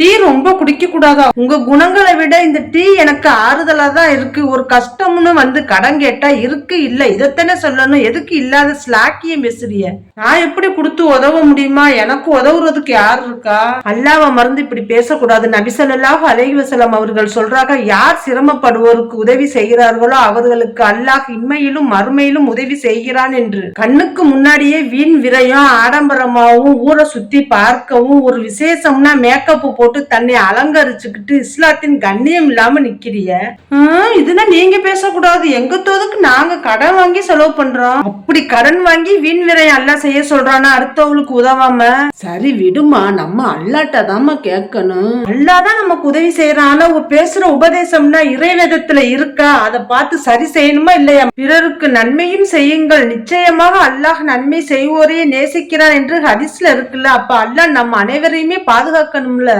Tea ரொம்ப குடிக்க கூடாதா உங்க குணங்களை விட இந்த டீ எனக்கு ஆறுதலா தான் இருக்கு. ஒரு கஷ்டம்னு வந்து கடன் கேட்டா இருக்கு இல்ல? இதைத்தானே சொல்லணும். எதுக்கு இல்லாத ஸ்லாக்கிய மெசுரிய நான் எப்படி கொடுத்து உதவ முடியுமா? எனக்கு உதவுறதுக்கு யார் இருக்கா? அல்லாவ மறந்து இப்படி பேசக்கூடாது. நபிசல்லாஹ் அலைஹி வசலம் அவர்கள் சொல்றாங்க யார் சிரமப்படுவோருக்கு உதவி செய்கிறார்களோ அவர்களுக்கு அல்லாஹ் இன்மையிலும் மறுமையிலும் உதவி செய்கிறான் என்று. கண்ணுக்கு முன்னாடியே வீண் விரயம் ஆடம்பரமாவும் ஊரை சுத்தி பார்க்கவும் ஒரு விசேஷம்னா மேக்கப் போட்டு தன்னை அலங்கரிச்சுக்கிட்டு இஸ்லாத்தின் கண்ணியம் இல்லாம நிக்கிறிய? ஹம், இதுனா நீங்க பேசக்கூடாது. எங்க தோதுக்கு நாங்க கடன் வாங்கி செலவு பண்றோம். அப்படி கடன் வாங்கி வீண் விரயம் அல்ல செய்ய சொல்றானா அடுத்தவங்களுக்கு உதவாம? சரி விடுமா நம்ம அல்லாட்டதாம்மா கேட்கணும். அல்லாதான் நமக்கு உதவி செய்யறான் ஆனா பேசுற உபதேசம்னா இறைவேதத்துல இருக்கா? அதை பார்த்து சரி செய்யணுமா இல்லையா? பிறருக்கு நன்மையும் செய்யுங்கள். நிச்சயமாக அல்லாஹ் நன்மை செய்வோரையே நேசிக்கிறான் என்று ஹதிஸ்ல இருக்குல்ல. அப்ப அல்லாஹ் நம்ம அனைவரையுமே பாதுகாக்கணும்ல.